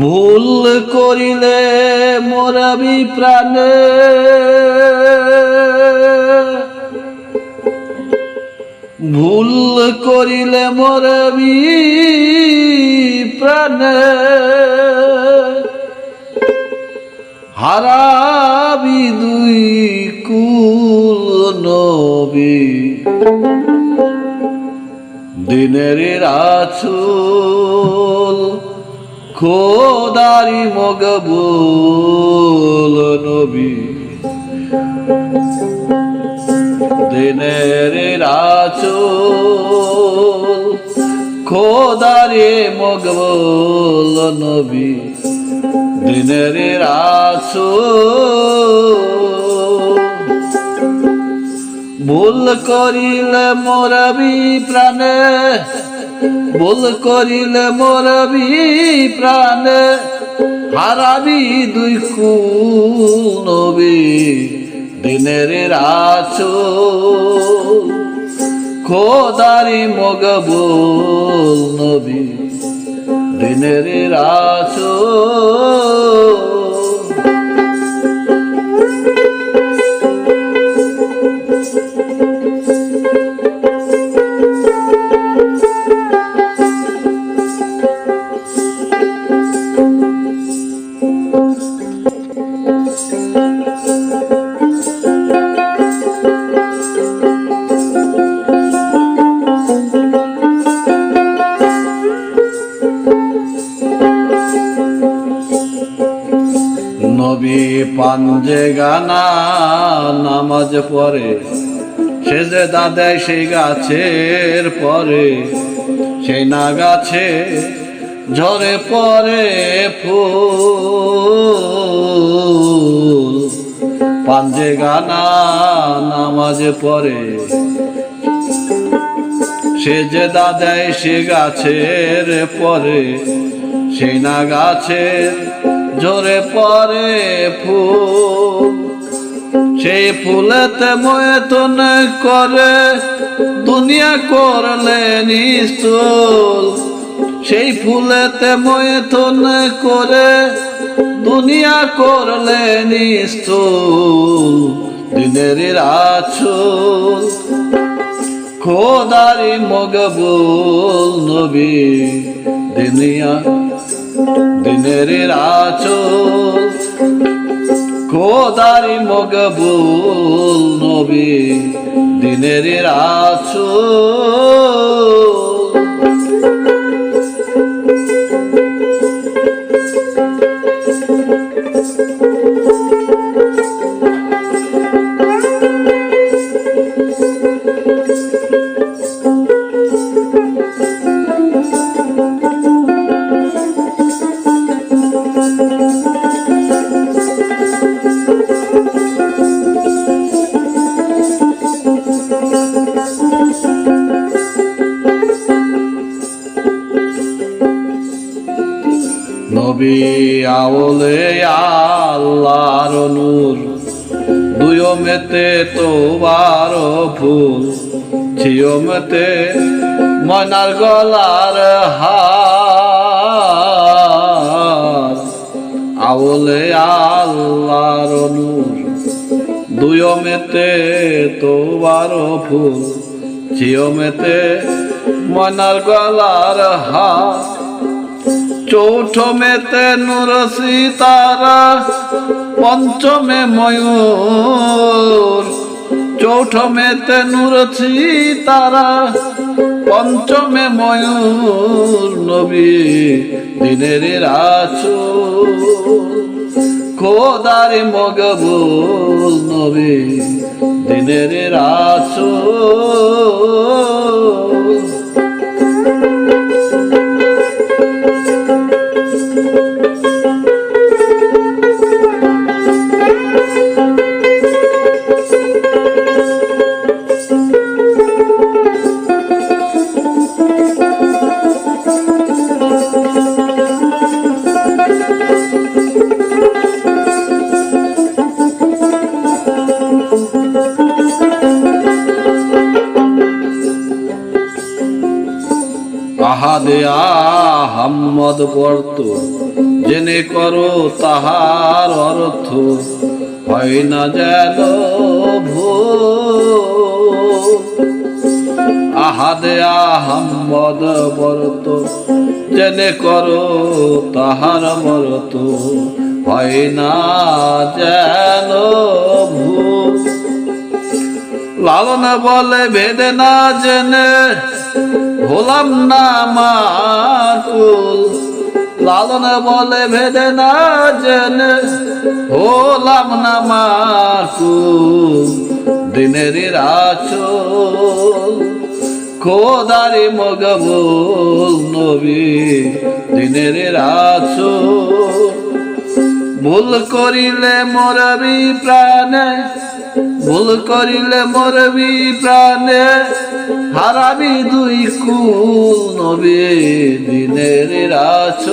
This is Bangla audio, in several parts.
ভুল করিলে মোরাবি প্রাণে ভুল করিলে মোরাবি প্রাণে হারাবি দিনের রাছুল খোদারি মগবুল নবী। দিনের রাছুল খোদারি মগবুল নবী। দিনের রাছুল ভুল করিলে মোরবি প্রাণে ভুল করিলে মোরবি প্রাণে হারাবি দুই নবী দিনের রাছো খোদারি মগবুল নবী দিনের রাছো নবী পাঞ্জে গানা নামাজ পড়ে সে যে সেই গাছের পরে, সেই না গাছে ঝরে পরে ফুল। পাঞ্জে গানা নামাজ পড়ে সে যে দাদায় সে গাছের পরে, সেই না গাছের ঝরে পরে ফুল। সেই ফুলেতে ময়তন করে, দুনিয়া করলে নিস্তুল সেই ফুলেতে ময়তন করে, দুনিয়া করলে নিস্তুল দিনের রাছুল খোদারি মগবুল নবী। দুনিয়া দিনের আছো খোদারি মগবুল নবী দিনের রাচল নবী আওলে আল্লাহর নূর। দুয়ো মেতে তোবার ফুল ছিও মেতে মনার গলার হার। আওলে আল্লাহর নূর, দুয়ো মেতে তোবার ফুল ছিও মেতে মনার গলার হার। চৌঠ মেতে নূর সীতারা পঞ্চমে ময়ূর। চৌঠ মেতে নূর সীতারা পঞ্চমে ময়ূর। নবী দিনের রাচু খোদারি মগবুল নবী দিনের রাচু আহাদে আহাম্মদ বর্ত। জেনে করো তাহার অর্থ। হয় না যেন ভুল আহাদে আহাম্মদ বরত। জেনে করো তাহার বরত হয় না যেন লালন বলে ভেদে না জেনে, হলাম না মাকুল লালন বলে ভেদে না জেনে, হলাম না মাকুল দিনের রাচল খোদারি মগবুল নবী। দিনের রাচল ভুল করিলে মরবি প্রাণে ভুল করিলে মরবি প্রাণে, হারাবি দুই কুল নবী দিনের রাছ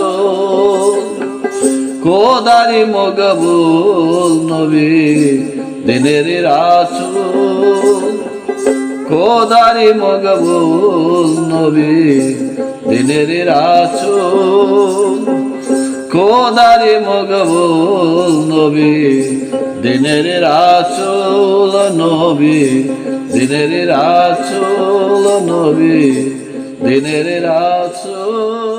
কোদারি মগবুল নবী দিনের রাছ কোদারি মগবুল নবী দিনের রাছ কোদারি মগবুল নবী? দিনের রাচুল নবী। দিনের রাচুল নবী। দিনের রাচুল